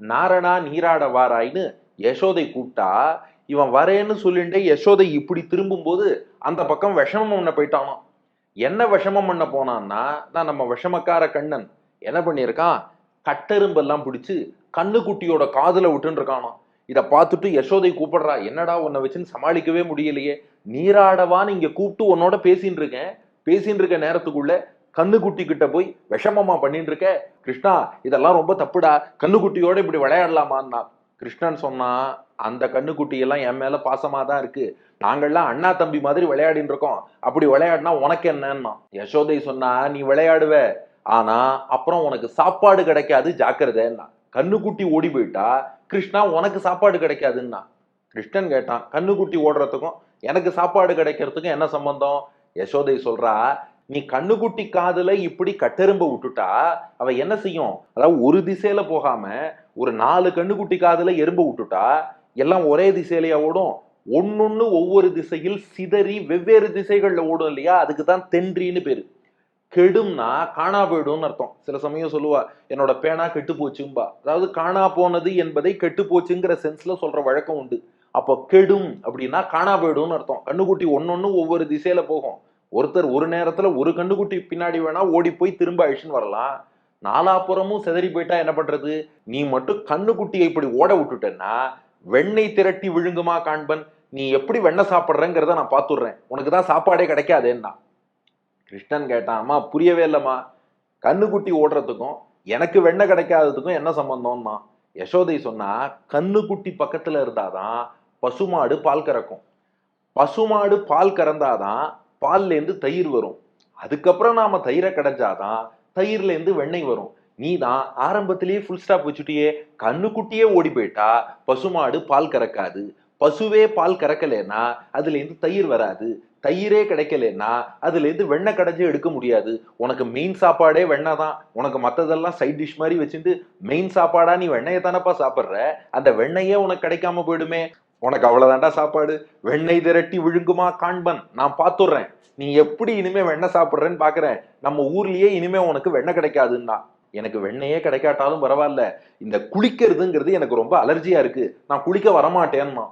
நாரணா நீராட வாராயின்னு யசோதை கூப்பிட்டா இவன் வரேன்னு சொல்லிட்டு யசோதை இப்படி திரும்பும்போது அந்த பக்கம் விஷமம் பண்ண போயிட்டானோ என்ன விஷமம் பண்ண போனான்னா தான் நம்ம விஷமக்கார கண்ணன். என்ன பண்ணியிருக்கான்? கட்டெரும்பெல்லாம் பிடிச்சி கண்ணுக்குட்டியோட காதில் விட்டுன்னு இதை பார்த்துட்டு யசோதை கூப்பிடுறா என்னடா உன்னை வச்சுன்னு சமாளிக்கவே முடியலையே. நீராடவான்னு இங்கே கூப்பிட்டு உன்னோட பேசின்னு இருக்கேன் பேசின்னு இருக்க நேரத்துக்குள்ள கண்ணுக்குட்டி கிட்ட போய் விஷமமா பண்ணிட்டு இருக்க கிருஷ்ணா இதெல்லாம் ரொம்ப தப்புடா. கண்ணுக்குட்டியோட இப்படி விளையாடலாமான்னா? கிருஷ்ணன் சொன்னா அந்த கண்ணுக்குட்டி எல்லாம் என் மேல பாசமா தான் இருக்கு. நாங்கள்லாம் அண்ணா தம்பி மாதிரி விளையாடின்னு இருக்கோம் அப்படி விளையாடினா உனக்கு என்னன்னா? யசோதை சொன்னா நீ விளையாடுவ. ஆனா அப்புறம் உனக்கு சாப்பாடு கிடைக்காது ஜாக்கிரதைன்னா. கண்ணுக்குட்டி ஓடி போயிட்டா கிருஷ்ணா உனக்கு சாப்பாடு கிடைக்காதுன்னா? கிருஷ்ணன் கேட்டான் கண்ணுக்குட்டி ஓடுறதுக்கும் எனக்கு சாப்பாடு கிடைக்கிறதுக்கும் என்ன சம்பந்தம்? யசோதை சொல்றா நீ கண்ணுக்குட்டி காதுல இப்படி கட்டெரும்ப விட்டுட்டா அவ என்ன செய்யும்? அதாவது ஒரு திசையில போகாம ஒரு நாலு கண்ணுக்குட்டி காதுல எறும்ப விட்டுட்டா எல்லாம் ஒரே திசையிலயா ஓடும்? ஒன்னொன்னு ஒவ்வொரு திசையில் சிதறி வெவ்வேறு திசைகள்ல ஓடும் இல்லையா? அதுக்கு தான் தென்றின்னு பேரு. கெடும்னா காணா போயிடும்னு அர்த்தம். சில சமயம் சொல்லுவா என்னோட பேனா கெட்டு போச்சும்பா. அதாவது காணா போனது என்பதை கெட்டு போச்சுங்கிற சென்ஸ்ல சொல்ற வழக்கம் உண்டு. அப்போ கெடும் அப்படின்னா காணா போயிடும்னு அர்த்தம். கண்ணுக்குட்டி ஒன்னொன்னு ஒவ்வொரு திசையில போகும். ஒருத்தர் ஒரு நேரத்துல ஒரு கண்ணுக்குட்டி பின்னாடி வேணா ஓடி போய் திரும்ப அழிச்சுன்னு வரலாம். நாலாப்புறமும் சிதறி போயிட்டா என்ன பண்றது? நீ மட்டும் கண்ணுக்குட்டியை இப்படி ஓட விட்டுட்டேன்னா வெண்ணெய் திரட்டி விழுங்குமா காண்பன்? நீ எப்படி வெண்ணெய் சாப்பிட்றங்கிறத நான் பார்த்துடுறேன். உனக்கு தான் சாப்பாடே கிடைக்காதேன்னா. கிருஷ்ணன் கேட்டான் அம்மா புரியவே இல்லைம்மா. கண்ணுக்குட்டி ஓடுறதுக்கும் எனக்கு வெண்ணெய் கிடைக்காததுக்கும் என்ன சம்பந்தம்னா யசோதை சொன்னா கண்ணுக்குட்டி பக்கத்துல இருந்தாதான் பசுமாடு பால் கறக்கும். பசுமாடு பால் கறந்தாதான் பால்லேருந்து தயிர் வரும். அதுக்கப்புறம் நாம் தயிரை கிடைச்சாதான் தயிர்லேருந்து வெண்ணெய் வரும். நீ தான் ஆரம்பத்திலேயே ஃபுல் ஸ்டாப் வச்சுட்டியே. கண்ணுக்குட்டியே ஓடி போயிட்டா பசுமாடு பால் கறக்காது. பசுவே பால் கறக்கலைன்னா அதுலேருந்து தயிர் வராது. தயிரே கிடைக்கலன்னா அதுலேருந்து வெண்ணெய் கடைஞ்சி எடுக்க முடியாது. உனக்கு மெயின் சாப்பாடே வெண்ணெய் தான் உனக்கு மற்றதெல்லாம் சைட் டிஷ் மாதிரி வச்சுட்டு மெயின் சாப்பாடா நீ வெண்ணெயை தானப்பா சாப்பிட்ற? அந்த வெண்ணெயே உனக்கு கிடைக்காம போயிடுமே. உனக்கு அவ்வளவுதான்டா சாப்பாடு? வெண்ணெய் திரட்டி விழுங்குமா காண்பன்? நான் பார்த்துடுறேன் நீ எப்படி இனிமே வெண்ணெய் சாப்பிட்றேன்னு பாக்குறேன்? நம்ம ஊர்லயே இனிமே உனக்கு வெண்ணெய் கிடைக்காதுன்னா. எனக்கு வெண்ணெயே கிடைக்காட்டாலும் பரவாயில்ல. இந்த குளிக்கிறதுங்கிறது எனக்கு ரொம்ப அலர்ஜியா இருக்கு. நான் குளிக்க வரமாட்டேன்னா